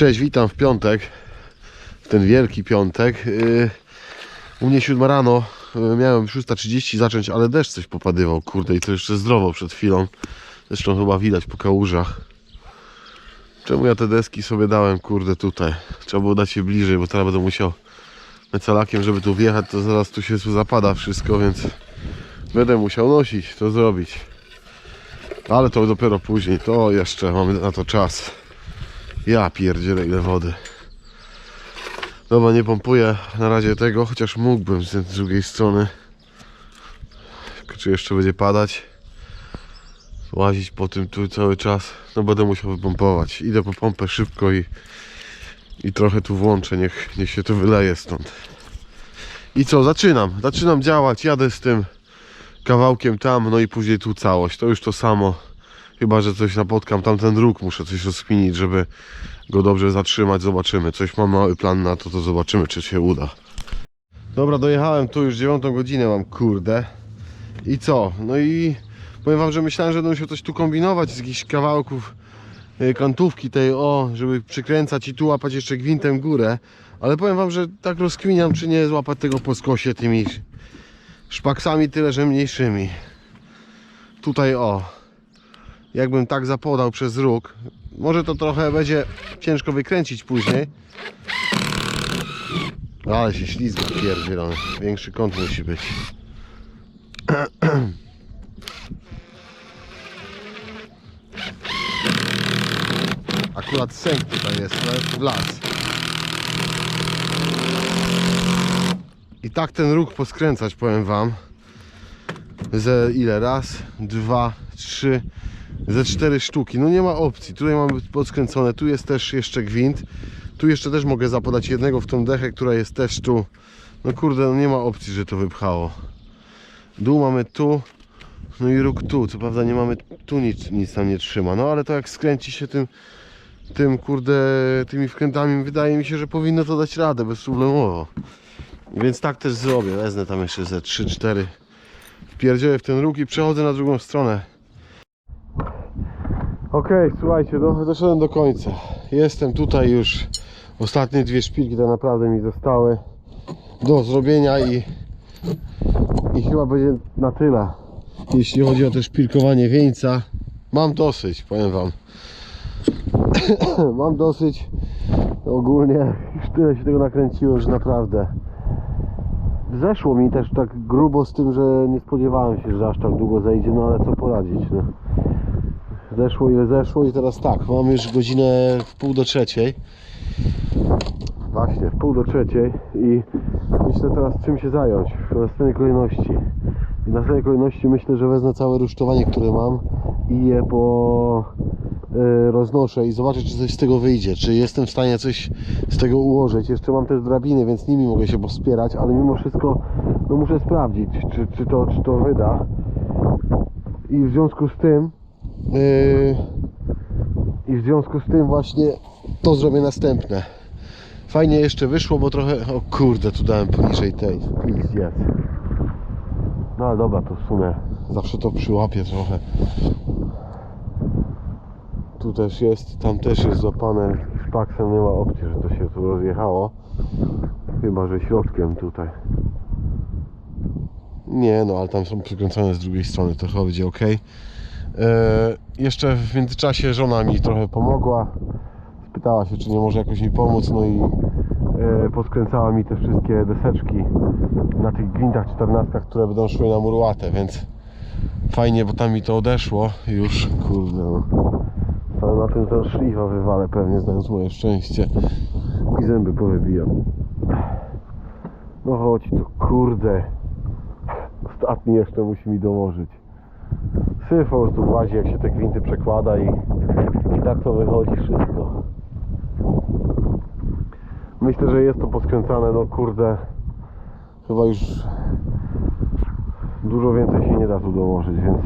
Cześć, witam w piątek, w ten wielki piątek. Yy, U mnie 7 rano, yy, miałem 6.30 zacząć, ale deszcz coś popadywał, kurde, i to jeszcze zdrowo przed chwilą. Zresztą chyba widać po kałużach. Czemu ja te deski sobie dałem, kurde, tutaj? Trzeba było dać je bliżej, bo teraz będę musiał mecalakiem, żeby tu wjechać, to zaraz tu się zapada wszystko, więc będę musiał nosić, to zrobić. Ale to dopiero później, to jeszcze mamy na to czas. Ja pierdzielę ile wody. Dobra, nie pompuję na razie tego, chociaż mógłbym z drugiej strony. Czy jeszcze będzie padać? Łazić po tym tu cały czas. No będę musiał wypompować. Idę po pompę szybko i, i trochę tu włączę, niech, niech się to wyleje stąd. I co, zaczynam. Zaczynam działać, jadę z tym kawałkiem tam, no i później tu całość. To już to samo. Chyba, że coś napotkam, tamten róg muszę coś rozkminić, żeby go dobrze zatrzymać. Zobaczymy. Coś mam mały plan na to, to zobaczymy, czy się uda. Dobra, dojechałem tu już dziewiątą godzinę mam, kurde. I co? No i powiem wam, że myślałem, że będę musiał coś tu kombinować z jakichś kawałków y, kantówki tej, o, żeby przykręcać i tu łapać jeszcze gwintem górę. Ale powiem wam, że tak rozkminiam, czy nie złapać tego po skosie tymi szpaksami, tyle że mniejszymi. Tutaj o, jakbym tak zapodał przez róg. Może to trochę będzie ciężko wykręcić później. Ale się ślizga pierdzielony. Większy kąt musi być. Akurat sęk tutaj jest, jest w las. I tak ten róg poskręcać, powiem wam. Ze ile? Raz, dwa, trzy, ze cztery sztuki. No nie ma opcji. Tutaj mamy podskręcone, tu jest też jeszcze gwint. Tu jeszcze też mogę zapodać jednego w tą dechę, która jest też tu. No kurde, no nie ma opcji, że to wypchało. Dół mamy tu, no i róg tu. Co prawda nie mamy tu nic, nic tam nie trzyma. No ale to jak skręci się tym, tym kurde, tymi wkrętami, wydaje mi się, że powinno to dać radę bezproblemowo. Więc tak też zrobię. Wezmę tam jeszcze ze 3-4 wpierdzielę w ten róg i przechodzę na drugą stronę. Okej, słuchajcie, do, doszedłem do końca. Jestem tutaj już. Ostatnie dwie szpilki tak naprawdę mi zostały do zrobienia i, i chyba będzie na tyle. Jeśli chodzi o to szpilkowanie wieńca, mam dosyć, powiem wam. mam dosyć. Ogólnie już tyle się tego nakręciło, że naprawdę zeszło mi też tak grubo z tym, że nie spodziewałem się, że aż tak długo zejdzie, no ale co poradzić, no. Zeszło ile zeszło i teraz tak, mamy już godzinę w pół do trzeciej. Właśnie, w pół do trzeciej i myślę teraz czym się zająć w następnej kolejności. I w następnej kolejności myślę, że wezmę całe rusztowanie, które mam i je po e, roznoszę i zobaczę, czy coś z tego wyjdzie, czy jestem w stanie coś z tego ułożyć. Jeszcze mam też drabiny, więc nimi mogę się wspierać, ale mimo wszystko no muszę sprawdzić, czy, czy, to, czy to wyda. I w związku z tym I w związku z tym właśnie to zrobię następne. Fajnie jeszcze wyszło, bo trochę... O kurde, tu dałem poniżej tej. Jest. No ale dobra, to w sumie zawsze to przyłapię trochę. Tu też jest, tam też jest złapane szpaksem, nie ma opcji, że to się tu rozjechało. Chyba, że środkiem tutaj. Nie, no ale tam są przykręcone z drugiej strony, to chyba będzie ok. E, jeszcze w międzyczasie żona mi trochę pomogła. Spytała się, czy nie może jakoś mi pomóc, no i e, poskręcała mi te wszystkie deseczki na tych gwintach 14, które będą szły na murłatę, więc fajnie, bo tam mi to odeszło już, kurde no. Ale na tym ten szlifa wywalę pewnie, znając moje szczęście i zęby powybijam. No chodź tu, kurde. Ostatni jeszcze musi mi dołożyć. Syf po prostu włazi jak się te gwinty przekłada i, i tak to wychodzi wszystko. Myślę, że jest to poskręcane, no kurde, chyba już dużo więcej się nie da tu dołożyć, więc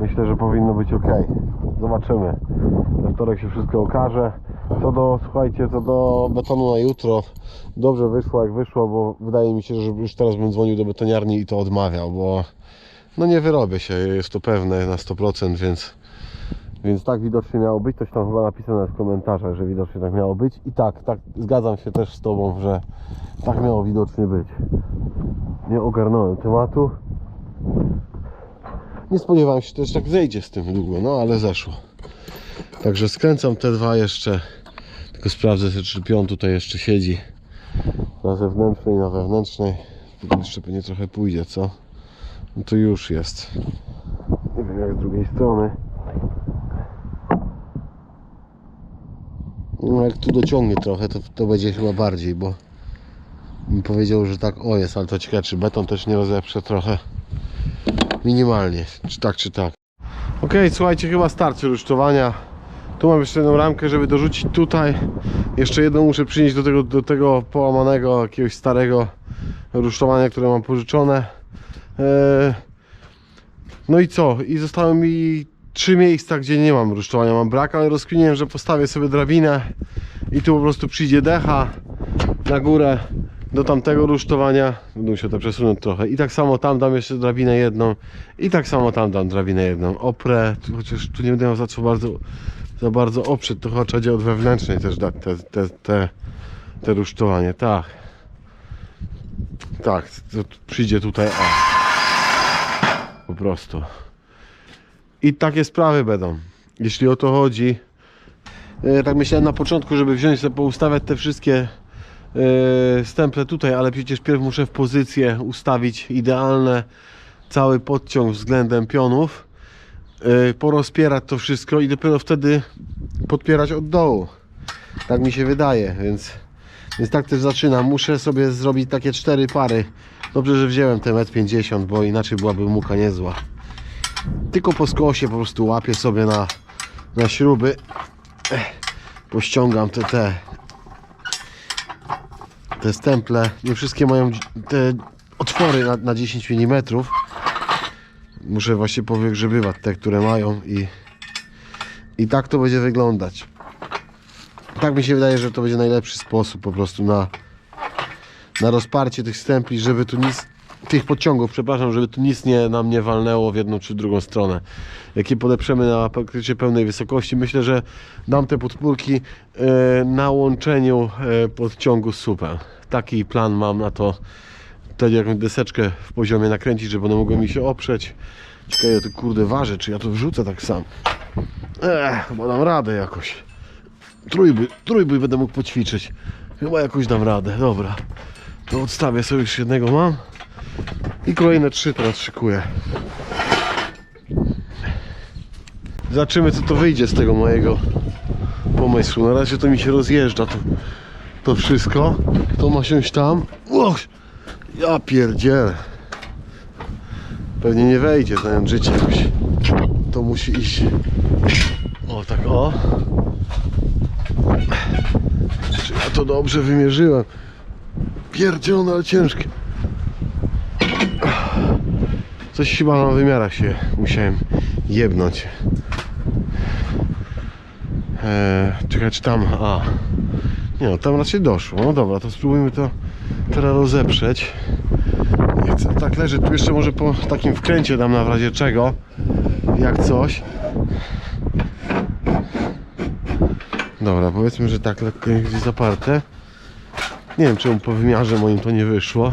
myślę, że powinno być ok. Zobaczymy. We wtorek się wszystko okaże. Co do, słuchajcie, co do betonu na jutro, dobrze wyszło jak wyszło, bo wydaje mi się, że już teraz bym dzwonił do betoniarni i to odmawiał, bo no nie wyrobię się, jest to pewne na 100%, więc, Więc tak widocznie miało być, coś tam chyba napisane w komentarzach, że widocznie tak miało być. I tak, tak, zgadzam się też z Tobą, że tak miało widocznie być. Nie ogarnąłem tematu. Nie spodziewałem się też tak zejdzie z tym długo, no ale zeszło. Także skręcam te dwa jeszcze. Tylko sprawdzę, czy pion tutaj jeszcze siedzi. Na zewnętrznej, na wewnętrznej. Jeszcze pewnie trochę pójdzie, co? No to już jest. Nie wiem jak z drugiej strony. No jak tu dociągnie trochę, to, to będzie chyba bardziej, bo mi powiedział, że tak o jest, ale to ciekawe, czy beton też nie rozeprze trochę. Minimalnie, czy tak, czy tak. Ok, słuchajcie, chyba starczy rusztowania. Tu mam jeszcze jedną ramkę, żeby dorzucić tutaj. Jeszcze jedną muszę przynieść do tego, do tego połamanego, jakiegoś starego rusztowania, które mam pożyczone. Eee, no i co? I zostały mi trzy miejsca, gdzie nie mam rusztowania, mam brak, ale rozkminiłem, że postawię sobie drabinę i tu po prostu przyjdzie decha na górę do tamtego rusztowania. Będę musiał to przesunąć trochę. I tak samo tam dam jeszcze drabinę jedną. I tak samo tam dam drabinę jedną. Oprę, chociaż tu nie będę za co bardzo, za bardzo oprzeć, to chyba trzeba od wewnętrznej też dać te, te, te, te rusztowanie. Tak. Tak, przyjdzie tutaj. Prostu. I takie sprawy będą. Jeśli o to chodzi. E, Tak myślałem na początku, żeby wziąć sobie poustawiać te wszystkie e, stemple tutaj, ale przecież pierw muszę w pozycję ustawić idealne cały podciąg względem pionów, e, porozpierać to wszystko i dopiero wtedy podpierać od dołu. Tak mi się wydaje, więc, więc tak też zaczynam. Muszę sobie zrobić takie cztery pary. Dobrze, że wziąłem te 1,50 m, bo inaczej byłaby muka niezła. Tylko po skosie po prostu łapię sobie na, na śruby. Pościągam te, te te stemple. Nie wszystkie mają te otwory na, na 10 mm. Muszę właśnie powygrzebywać te, które mają i, i tak to będzie wyglądać. Tak mi się wydaje, że to będzie najlepszy sposób po prostu na, na rozparcie tych stempli, żeby tu nic, tych podciągów, przepraszam, żeby tu nic nie nam nie walnęło w jedną czy drugą stronę. Jak je podeprzemy na praktycznie pełnej wysokości, myślę, że dam te podpórki e, na łączeniu e, podciągu z supem. Taki plan mam na to. Wtedy jakąś deseczkę w poziomie nakręcić, żeby one mogły mi się oprzeć. Ciekawe, ja to kurde ważę, czy ja to wrzucę tak sam. Ech, chyba dam radę jakoś. Trójby, trójby będę mógł poćwiczyć. Chyba jakoś dam radę, dobra. To odstawię sobie już jednego mam. I kolejne trzy teraz szykuję. Zobaczymy co to wyjdzie z tego mojego pomysłu. Na razie to mi się rozjeżdża to, to wszystko. To ma siąść tam. Och, ja pierdzielę. Pewnie nie wejdzie, znając życie jakoś. To musi iść. O tak o. Czy ja to dobrze wymierzyłem? Pierdzielone, ale ciężkie. Coś chyba na wymiarach się musiałem jebnąć. Eee, czekaj, czy tam. A. Nie no, tam raczej doszło. No dobra, to spróbujmy to teraz rozeprzeć. Nie chcę. Tak leży. Tu jeszcze może po takim wkręcie dam na razie czego. Jak coś. Dobra, powiedzmy, że tak lekko jest zaparte. Nie wiem, czemu po wymiarze moim to nie wyszło.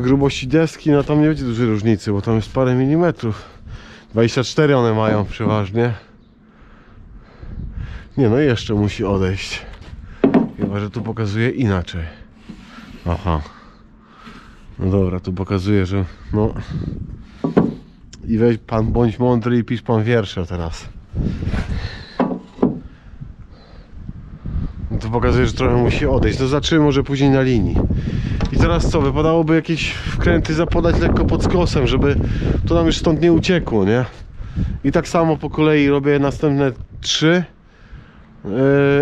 Grubości deski, no tam nie będzie dużej różnicy, bo tam jest parę milimetrów. 24 one mają przeważnie. Nie no, jeszcze musi odejść. Chyba, że tu pokazuje inaczej. Aha. No dobra, tu pokazuje, że no... I weź pan, bądź mądry i pisz pan wiersze teraz. No to pokazuje, że trochę musi odejść. To zaczynamy może później na linii. I teraz co? Wypadałoby jakieś wkręty zapodać lekko pod skosem, żeby to nam już stąd nie uciekło, nie? I tak samo po kolei robię następne trzy. Yy,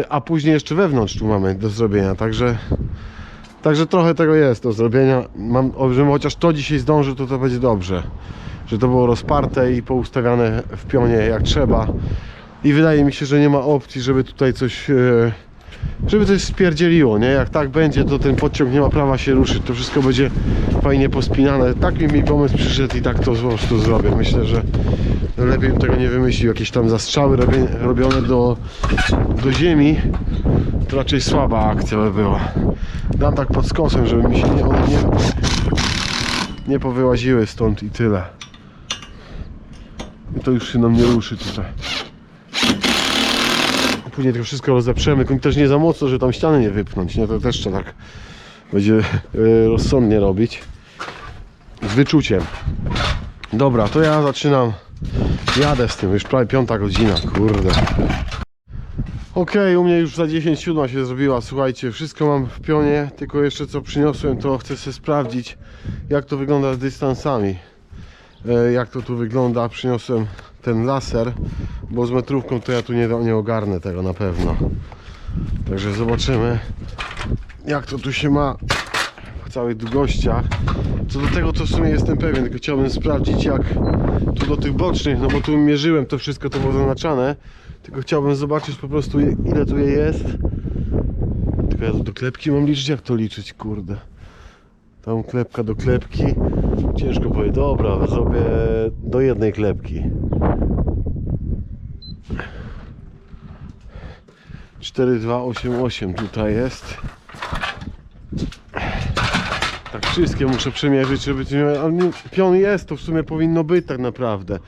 a później jeszcze wewnątrz tu mamy do zrobienia, także Także trochę tego jest do zrobienia. Mam, żebym chociaż to dzisiaj zdążył, to to będzie dobrze. Że to było rozparte i poustawiane w pionie jak trzeba. I wydaje mi się, że nie ma opcji, żeby tutaj coś e, żeby coś spierdzieliło, nie? Jak tak będzie, to ten podciąg nie ma prawa się ruszyć, to wszystko będzie fajnie pospinane. Taki mi pomysł przyszedł i tak to po prostu zrobię. Myślę, że lepiej bym tego nie wymyślił. Jakieś tam zastrzały robione, robione do, do ziemi, to raczej słaba akcja by była. Dam tak pod skosem, żeby mi się nie, one nie, nie powyłaziły stąd i tyle. To już się nam nie ruszy tutaj. Później tylko wszystko rozeprzemy, tylko też nie za mocno, że tam ściany nie wypchnąć, nie? To też trzeba tak będzie e, rozsądnie robić. Z wyczuciem. Dobra, to ja zaczynam. Jadę z tym, już prawie piąta godzina, kurde. Okej, u mnie już za 10 siódma się zrobiła, słuchajcie, wszystko mam w pionie, tylko jeszcze co przyniosłem, to chcę sobie sprawdzić, jak to wygląda z dystansami. E, jak to tu wygląda, przyniosłem ten laser, bo z metrówką to ja tu nie, nie ogarnę tego na pewno. Także zobaczymy, jak to tu się ma w całych długościach. Co do tego to w sumie jestem pewien, tylko chciałbym sprawdzić jak tu do tych bocznych, no bo tu mierzyłem to wszystko, to było zaznaczane. Tylko chciałbym zobaczyć po prostu ile tu je jest. Tylko ja do klepki mam liczyć, jak to liczyć, kurde. Tam klepka do klepki. Ciężko powiedzieć. Dobra, zrobię do jednej klepki. 4288 tutaj jest. Tak wszystkie muszę przemierzyć, żeby nie... Ale pion jest, to w sumie powinno być tak naprawdę.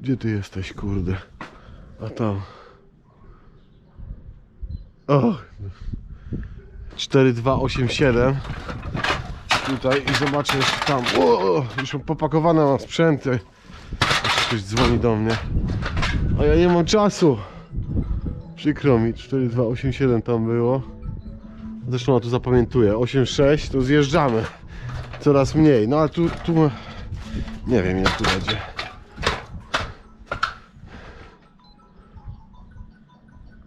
Gdzie ty jesteś, kurde? A tam. O! 4287 Tutaj i zobaczę jeszcze tam. O, już mam popakowane mam sprzęty. Ktoś dzwoni do mnie. A ja nie mam czasu. Przykro mi, 4287 tam było. Zresztą ja tu zapamiętuję. 86 to zjeżdżamy. Coraz mniej. No ale tu, tu nie wiem ile tu będzie.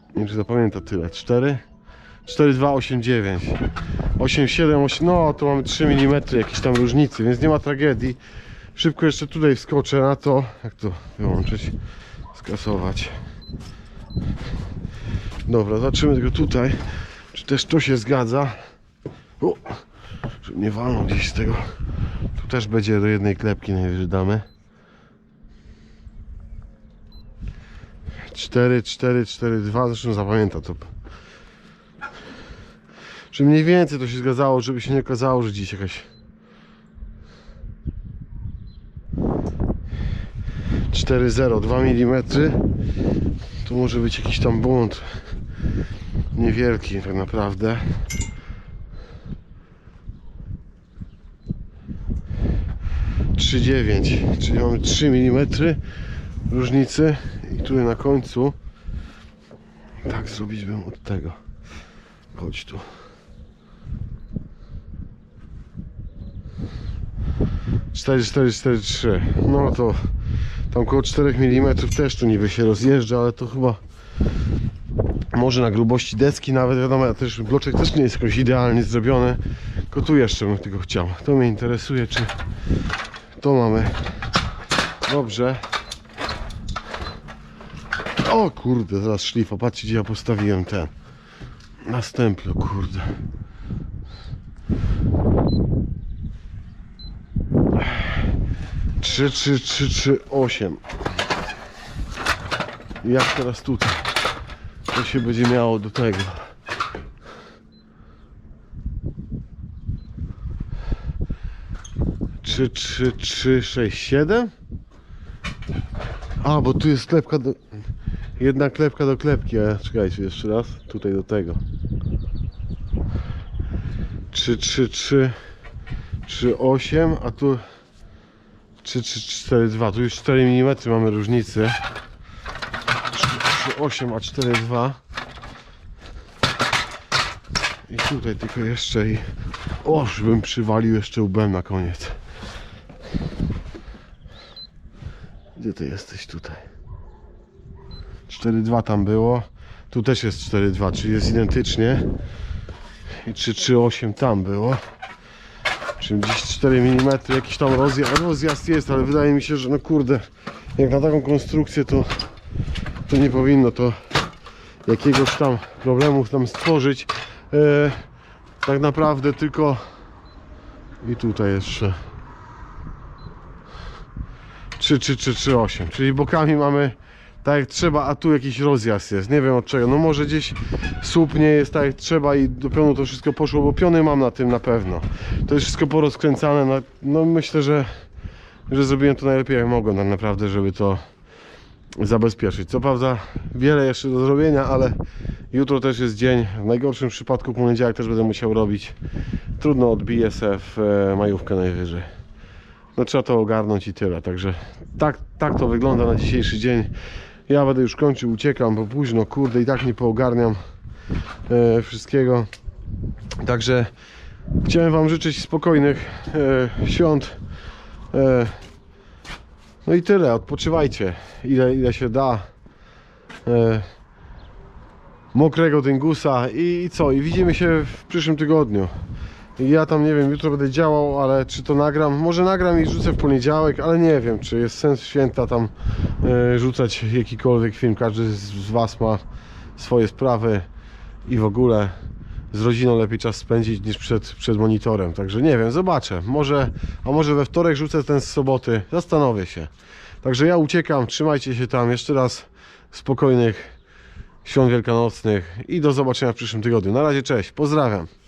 Nie wiem czy zapamięta tyle. 4? 4289 87, 8, no to mamy 3 mm jakieś tam różnicy, więc nie ma tragedii. Szybko jeszcze tutaj wskoczę na to. Jak to wyłączyć? Skasować. Dobra, zobaczymy tylko tutaj, czy też to się zgadza. O, żeby nie walną gdzieś z tego. Tu też będzie do jednej klepki najwyżej damy. 4, 4, 4, 2, zresztą zapamięta to. Czy mniej więcej to się zgadzało, żeby się nie okazało, że dziś jakaś 4,0, 2 mm tu może być jakiś tam błąd niewielki tak naprawdę. trzy dziewięć, czyli mamy 3 mm różnicy i tutaj na końcu tak zrobić bym od tego. Chodź tu cztery, cztery, cztery, trzy. No to tam około 4 mm też tu niby się rozjeżdża, ale to chyba może na grubości deski nawet wiadomo, ja też bloczek też nie jest jakoś idealnie zrobiony. Tylko tu jeszcze bym tego chciał. To mnie interesuje, czy to mamy dobrze. O kurde, zaraz szlifa. Patrzcie gdzie ja postawiłem ten. Na stemplu, kurde. Trzy, trzy, trzy, trzy, osiem. Jak teraz tutaj? To się będzie miało do tego. Trzy, trzy, trzy, sześć, siedem? A, bo tu jest klepka do... Jedna klepka do klepki, a czekajcie jeszcze raz. Tutaj do tego. 3, 3, 3, 3, 8, a tu 3, 3, 4, 2. Tu już 4 mm mamy różnicy. 3, 8, a 4, 2. I tutaj tylko jeszcze i... O, żebym przywalił jeszcze łbem na koniec. Gdzie ty jesteś tutaj? 4,2 tam było. Tu też jest 4,2, czyli jest identycznie. I 3,38 tam było. Czyli gdzieś 4 mm jakiś tam rozjazd, rozjazd jest, ale wydaje mi się, że no kurde, jak na taką konstrukcję to, to nie powinno to jakiegoś tam problemu tam stworzyć. E, tak naprawdę tylko i tutaj jeszcze 3, 3, 3, 3, 8. Czyli bokami mamy tak jak trzeba, a tu jakiś rozjazd jest. Nie wiem od czego. No może gdzieś słup nie jest tak jak trzeba i do pionu to wszystko poszło, bo piony mam na tym na pewno. To jest wszystko porozkręcane. No, no myślę, że, że zrobiłem to najlepiej jak mogłem tak naprawdę, żeby to zabezpieczyć. Co prawda wiele jeszcze do zrobienia, ale jutro też jest dzień. W najgorszym przypadku poniedziałek też będę musiał robić. Trudno odbiję se w e, majówkę najwyżej. No trzeba to ogarnąć i tyle. Także tak, tak to wygląda na dzisiejszy dzień. Ja będę już kończył, uciekam, bo późno, kurde, i tak nie poogarniam e, wszystkiego. Także chciałem Wam życzyć spokojnych e, świąt. E, no i tyle, odpoczywajcie ile, ile się da. E, mokrego dyngusa i, i co? I widzimy się w przyszłym tygodniu. Ja tam nie wiem, jutro będę działał, ale czy to nagram? Może nagram i rzucę w poniedziałek, ale nie wiem, czy jest sens święta tam e, rzucać jakikolwiek film. Każdy z, z Was ma swoje sprawy i w ogóle z rodziną lepiej czas spędzić niż przed, przed monitorem. Także nie wiem, zobaczę. Może, a może we wtorek rzucę ten z soboty. Zastanowię się. Także ja uciekam, trzymajcie się tam. Jeszcze raz spokojnych świąt wielkanocnych i do zobaczenia w przyszłym tygodniu. Na razie, cześć, pozdrawiam.